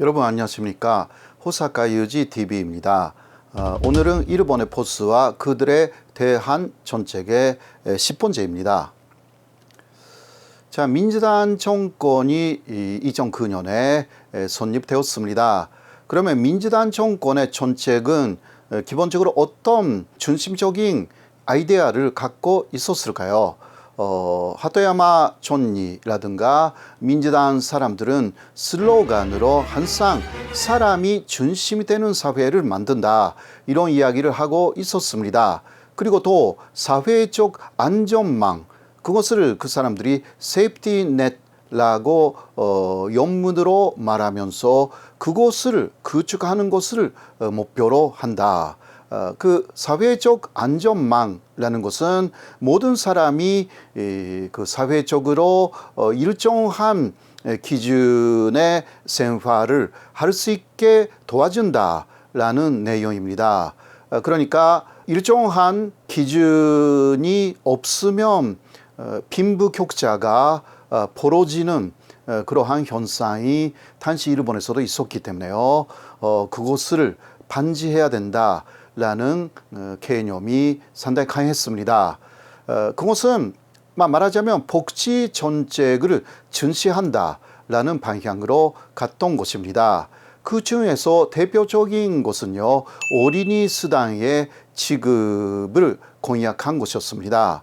여러분 안녕하십니까 호사카 유지 TV입니다. 어, 오늘은 일본의 포스와 그들에 대한 정책의 10번째입니다. 자, 민주당 정권이 2009년에 선입되었습니다. 그러면 민주당 정권의 정책은 에, 기본적으로 어떤 중심적인 아이디어를 갖고 있었을까요? 어, 하토야마 촌리라든가 민주당 사람들은 슬로건으로 항상 사람이 중심이 되는 사회를 만든다 이런 이야기를 하고 있었습니다. 그리고 또 사회적 안전망 그것을 그 사람들이 세이프티 넷라고 어, 영문으로 말하면서 그것을 구축하는 것을 어, 목표로 한다. 어, 그 사회적 안전망이라는 것은 모든 사람이 이, 그 사회적으로 어, 일정한 에, 기준의 생활을 할 수 있게 도와준다라는 내용입니다. 어, 그러니까 일정한 기준이 없으면 어, 빈부격차가 어, 벌어지는 어, 그러한 현상이 당시 일본에서도 있었기 때문에요. 어, 그것을 반지해야 된다 라는 어, 개념이 상당히 강했습니다. 어, 그것은 마- 말하자면 복지 정책을 증시한다 라는 방향으로 갔던 것입니다. 그 중에서 대표적인 것은요 어린이 수당의 지급을 공약한 것이었습니다.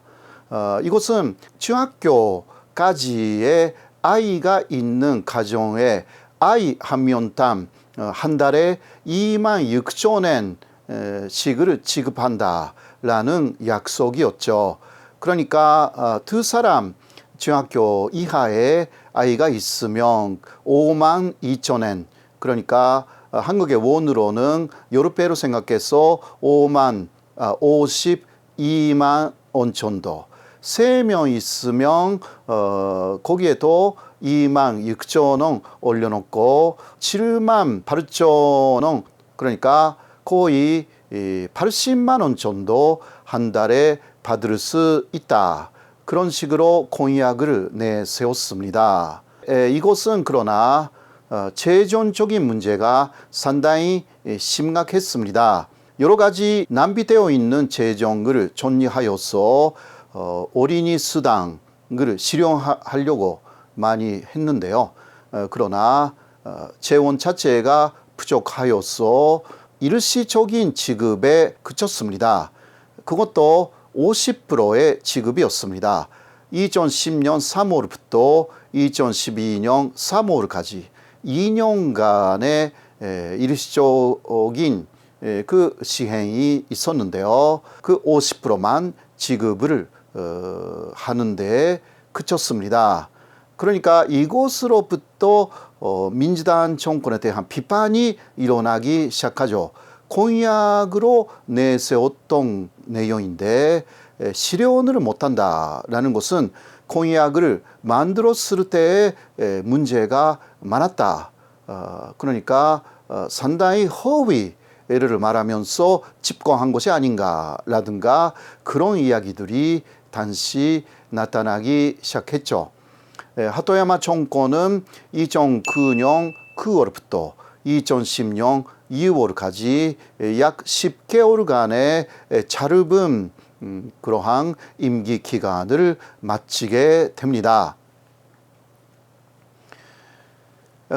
어, 이것은 중학교까지의 아이가 있는 가정에 아이 한 명당 어, 한 달에 2만 6천 엔 에, 씩을 지급한다라는 약속이었죠. 그러니까 어, 두 사람 중학교 이하의 아이가 있으면 5만 2천 엔 그러니까 어, 한국의 원으로는 여러 배로 생각해서 5만 아, 52만 원 정도. 세 명 있으면 어 거기에도 2만 6천 원 올려놓고 7만 8천 원 그러니까 거의 이 80만 원 정도 한 달에 받을 수 있다. 그런 식으로 공약을 내세웠습니다. 에, 이것은 그러나 어, 재정적인 문제가 상당히 에, 심각했습니다. 여러 가지 낭비되어 있는 재정을 정리하여서 어, 어린이 수당을 실용하려고 많이 했는데요. 어, 그러나 어, 재원 자체가 부족하여서 일시적인 지급에 그쳤습니다. 그것도 50%의 지급이었습니다. 2010년 3월부터 2012년 3월까지 2년간의 에, 일시적인 에, 그 시행이 있었는데요. 그 50%만 지급을 어, 하는데 그쳤습니다. 그러니까 이곳으로부터 어, 민주당 정권에 대한 비판이 일어나기 시작하죠. 공약으로 내세웠던 내용인데 에, 실현을 못한다라는 것은 공약을 만들었을 때의 에, 문제가 많았다. 어, 그러니까 어, 상당히 허위 를 말하면서 집권한 것이 아닌가라든가 그런 이야기들이 당시 나타나기 시작했죠. 에, 하토야마 정권은 2009년 9월부터 2010년 2월까지 약 10개월간의 짧은 음, 그러한 임기 기간을 마치게 됩니다.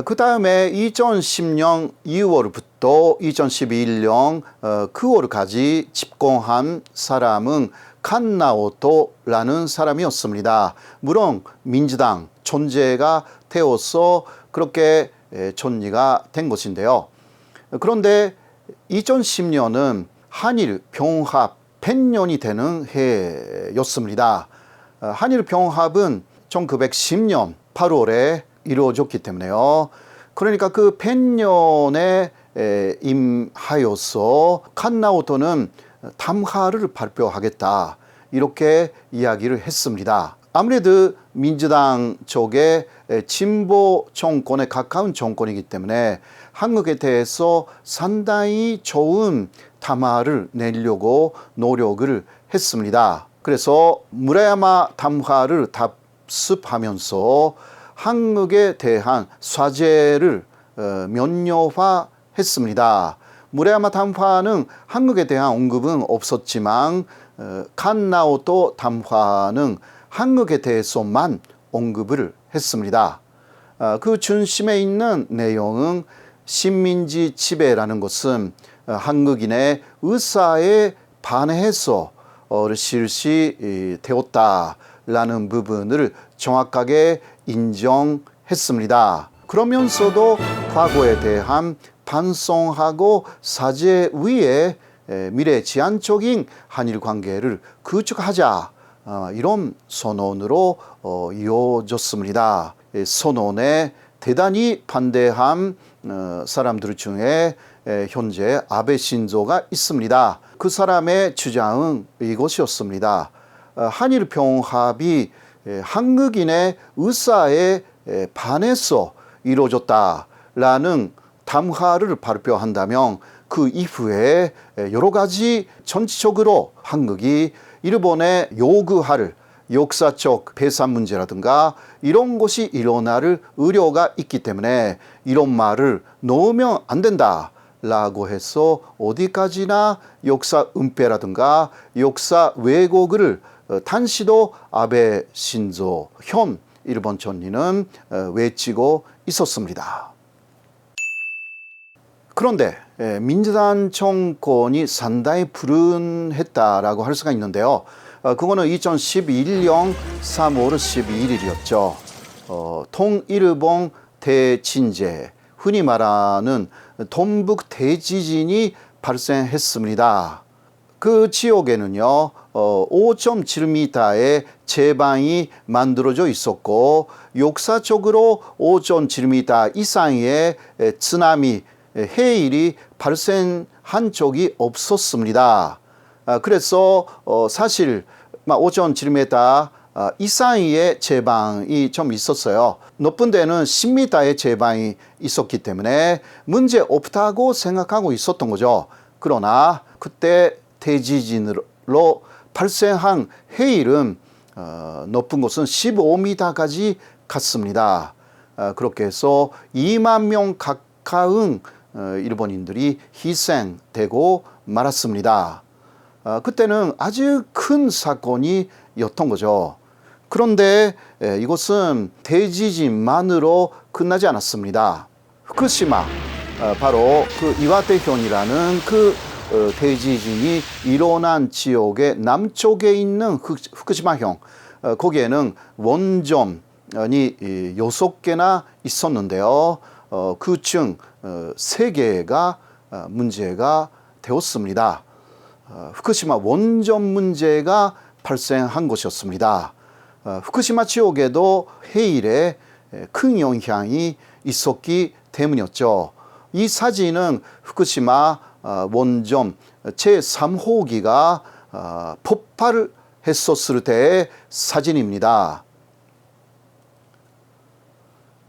그 다음에 2010년 2월부터 2011년 9월까지 집권한 사람은 칸나오토라는 사람이었습니다. 물론 민주당 존재가 되어서 그렇게 존리가 된 것인데요. 그런데 2010년은 한일 병합 100년이 되는 해였습니다. 어, 한일 병합은 1910년 8월에 이루어졌기 때문에요. 그러니까 그 100년에 임하여서 칸나우토는 담화를 발표하겠다. 이렇게 이야기를 했습니다. 아무래도 민주당 쪽의 진보 정권에 가까운 정권이기 때문에 한국에 대해서 상당히 좋은 담화를 내려고 노력을 했습니다. 그래서 무라야마 담화를 답습하면서 한국에 대한 사죄를 어, 면요화했습니다. 무레야마 담화는 한국에 대한 언급은 없었지만 어, 칸나오토 담화는 한국에 대해서만 언급을 했습니다. 어, 그 중심에 있는 내용은 식민지 지배라는 것은 어, 한국인의 의사에 반해서 어, 실시되었다라는 부분을 정확하게 인정했습니다. 그러면서도 과거에 대한 반성하고 사죄 위에 에, 미래 지향적인 한일 관계를 구축하자 어, 이런 선언으로 어, 이어졌습니다. 이 선언에 대단히 반대한 어, 사람들 중에 에, 현재 아베 신조가 있습니다. 그 사람의 주장은 이것이었습니다. 어, 한일 병합이 에, 한국인의 의사에 에, 반해서 이루어졌다라는 담화를 발표한다면 그 이후에 여러 가지 전체적으로 한국이 일본에 요구할 역사적 배산 문제라든가 이런 것이 일어날 우려가 있기 때문에 이런 말을 넣으면 안 된다 라고 해서 어디까지나 역사 은폐라든가 역사 왜곡을 어, 단시도 아베 신조 현 일본 총리는 어, 외치고 있었습니다. 그런데 예, 민주당 정권이 상당히 불운했다라고 할 수가 있는데요. 어, 그거는 2011년 3월 12일이었죠. 어, 통일본 대진제, 흔히 말하는 동북 대지진이 발생했습니다. 그 지역에는요, 어, 5.7m의 제방이 만들어져 있었고, 역사적으로 5.7m 이상의 에, 쓰나미, 에, 해일이 발생한 적이 없었습니다. 아, 그래서 어, 사실 5.7m 아, 이상의 제방이 좀 있었어요. 높은 데는 10m의 제방이 있었기 때문에 문제 없다고 생각하고 있었던 거죠. 그러나 그때 대지진으로 발생한 해일은 어, 높은 곳은 15m까지 갔습니다. 어, 그렇게 해서 2만 명 가까운 어, 일본인들이 희생되고 말았습니다. 어, 그때는 아주 큰 사건이었던 거죠. 그런데 에, 이것은 대지진만으로 끝나지 않았습니다. 후쿠시마 어, 바로 그 이와테현이라는 그 어, 대지진이 일어난 지역의 남쪽에 있는 후- 후쿠시마현 어, 거기에는 원전이 이 여섯 개나 있었는데요. 어, 그중 어, 세 개가 어, 문제가 되었습니다. 어, 후쿠시마 원전 문제가 발생한 것이었습니다. 어, 후쿠시마 지역에도 해일에 에, 큰 영향이 있었기 때문이었죠. 이 사진은 후쿠시마 어, 원전 제3호기가 어, 폭발을 했었을 때의 사진입니다.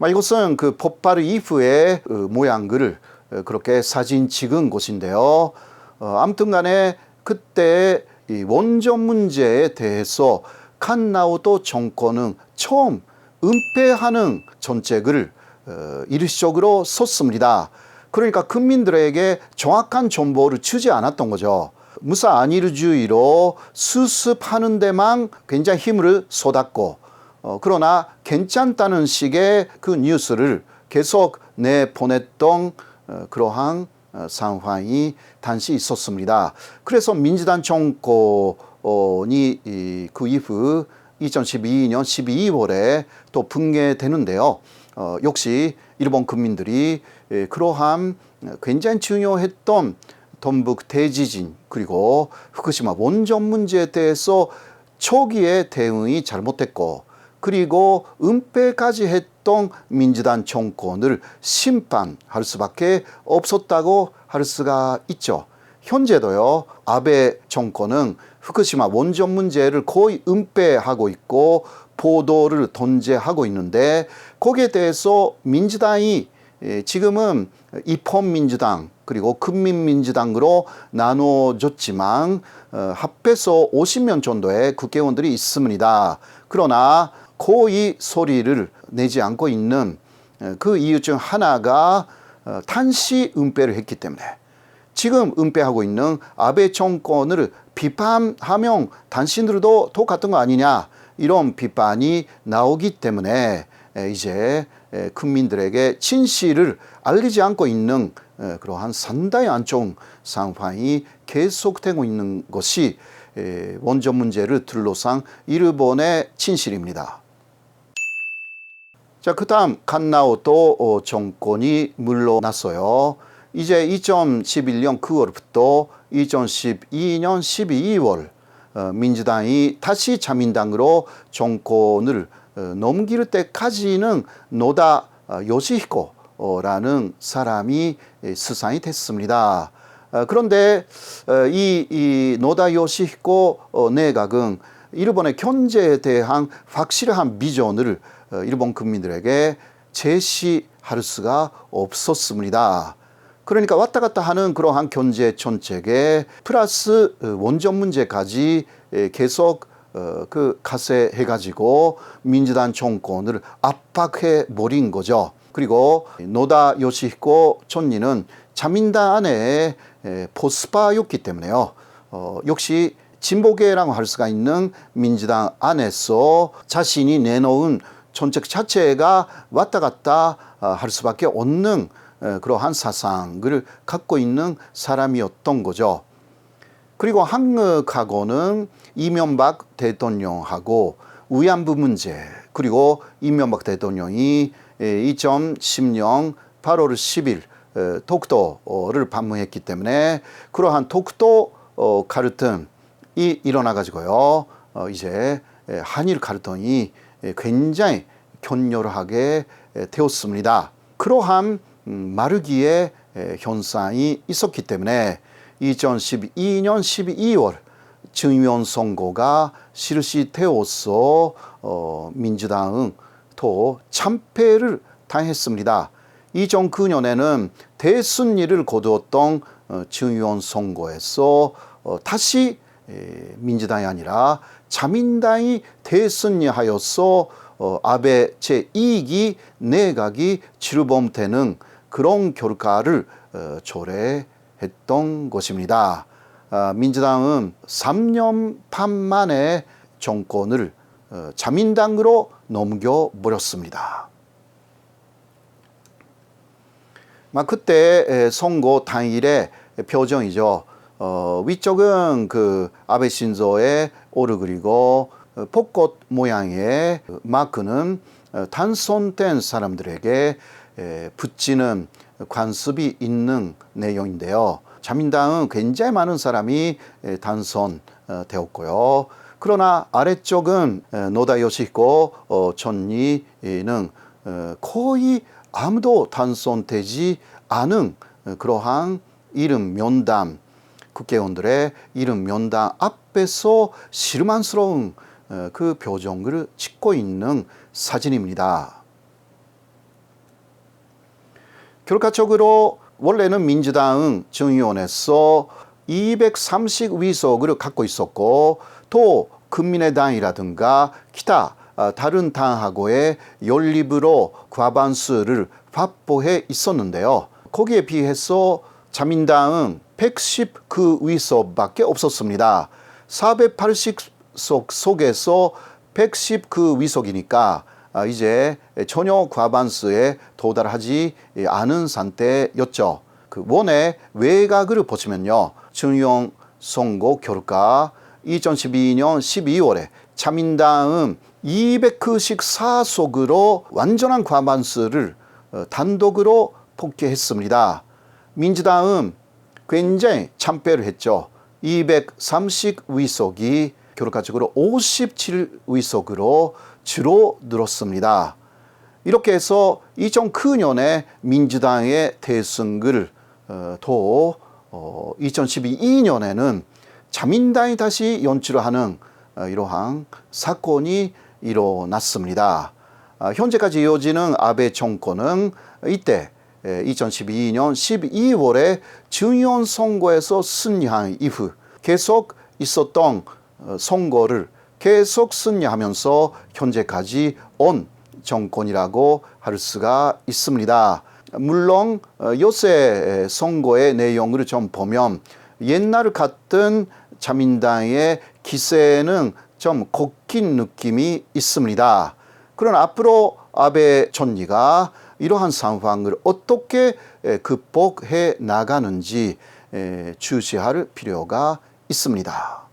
마, 이것은 그 폭발 이후의 어, 모양을 어, 그렇게 사진 찍은 곳인데요. 어, 아무튼 간에 그때 이 원전 문제에 대해서 칸나우도 정권은 처음 은폐하는 정책을 어, 일시적으로 썼습니다. 그러니까 국민들에게 정확한 정보를 주지 않았던 거죠. 무사 안일주의로 수습하는 데만 굉장히 힘을 쏟았고 어, 그러나 괜찮다는 식의 그 뉴스를 계속 내보냈던 어, 그러한 어, 상황이 당시 있었습니다. 그래서 민주당 정권이 이, 그 이후 2012년 12월에 또 붕괴되는데요. 어, 역시 일본 국민들이 에, 그러한 굉장히 중요했던 동북 대지진 그리고 후쿠시마 원전 문제에 대해서 초기에 대응이 잘못됐고 그리고 은폐까지 했던 민주당 정권을 심판할 수밖에 없었다고 할 수가 있죠. 현재도요, 아베 정권은 후쿠시마 원전 문제를 거의 은폐하고 있고 보도를 돈제하고 있는데 거기에 대해서 민주당이 예, 지금은 입헌민주당 그리고 국민민주당으로 나눠졌지만 어, 합해서 50명 정도의 국회의원들이 있습니다. 그러나 거의 소리를 내지 않고 있는 에, 그 이유 중 하나가 어, 탄시 은폐를 했기 때문에 지금 은폐하고 있는 아베 정권을 비판하면 당신들도 똑같은 거 아니냐 이런 비판이 나오기 때문에 에, 이제 에, 국민들에게 진실을 알리지 않고 있는 에, 그러한 상당히 안 좋은 상황이 계속되고 있는 것이 에, 원전 문제를 둘러싼 일본의 진실입니다. 자, 그 다음 칸나오토 어, 정권이 물러났어요. 이제 2011년 9월부터 2012년 12월 어, 민주당이 다시 자민당으로 정권을 어, 넘길 때까지는 노다 어, 요시히코라는 사람이 에, 수상이 됐습니다. 어, 그런데 어, 이, 이 노다 요시히코 어, 내각은 일본의 경제에 대한 확실한 비전을 어, 일본 국민들에게 제시할 수가 없었습니다. 그러니까 왔다 갔다 하는 그러한 경제 정책에 플러스 어, 원전 문제까지 에, 계속 어, 그 가세해 가지고 민주당 정권을 압박해 버린 거죠. 그리고 노다 요시히코 총리는 자민당 안에 에, 포스파였기 때문에요. 어, 역시 진보계라고 할 수가 있는 민주당 안에서 자신이 내놓은 정책 자체가 왔다 갔다 아, 할 수밖에 없는 에, 그러한 사상을 갖고 있는 사람이었던 거죠. 그리고 한국하고는 이명박 대통령하고 위안부 문제 그리고 이명박 대통령이 2010년 8월 10일 에, 독도를 방문했기 때문에 그러한 독도 어, 갈등이 일어나 가지고요. 어, 이제 에, 한일 갈등이 에, 굉장히 격렬하게 에, 되었습니다. 그러한 음, 마르기의 에, 현상이 있었기 때문에 2012년 12월 증위원 선거가 실시되어서 어, 민주당은 또 참패를 당했습니다. 2009년에는 대승리를 거두었던 어, 증위원 선거에서 어, 다시 에, 민주당이 아니라 자민당이 대승리하여서 어, 아베 제2기 내각이 출범되는 그런 결과를 어, 초래했던 것입니다. 아, 민주당은 3년 반 만에 정권을 어, 자민당으로 넘겨버렸습니다. 막 그때 에, 선거 당일의 표정이죠. 어, 위쪽은 그 아베 신조의 오르 그리고 어, 벚꽃 모양의 마크는 어, 단손된 사람들에게 에, 붙이는 관습이 있는 내용인데요. 자민당은 굉장히 많은 사람이 에, 당선되었고요. 그러나 아래쪽은 에, 노다 요시코 어, 어, 거의 아무도 당선되지 않은 어, 그러한 이름 면담 국회의원들의 이름 면담 앞에서 실망스러운 어, 그 표정을 짓고 있는 사진입니다. 결과적으로 원래는 민주당은 정의원에서 230 위석을 갖고 있었고 또 국민의당이라든가 기타 아, 다른 당하고의 연립으로 과반수를 확보해 있었는데요. 거기에 비해서 자민당은 119 위석밖에 없었습니다. 480석 속에서 119 위석이니까 아, 이제 전혀 과반수에 도달하지 않은 상태였죠. 그 원의 외곽을 보시면요. 중용 선거 결과 2012년 12월에 자민당은 294석으로 완전한 과반수를 어, 단독으로 복귀했습니다. 민주당은 굉장히 참패를 했죠. 230위석이 결과적으로 57위석으로 줄어들었습니다. 이렇게 해서 2009년에 민주당의 대승을 어, 또 어, 2012년에는 자민당이 다시 연출하는 어, 이러한 사건이 일어났습니다. 아, 현재까지 이어지는 아베 정권은 이때 2012년 12월에 중의원 선거에서 승리한 이후 계속 있었던 어, 선거를 계속 승리하면서 현재까지 온 정권이라고 할 수가 있습니다. 물론 어, 요새 선거의 내용을 좀 보면 옛날 같은 자민당의 기세는 좀 꺾인 느낌이 있습니다. 그러나 앞으로 아베 총리가 이러한 상황을 어떻게 에, 극복해 나가는지 에, 주시할 필요가 있습니다.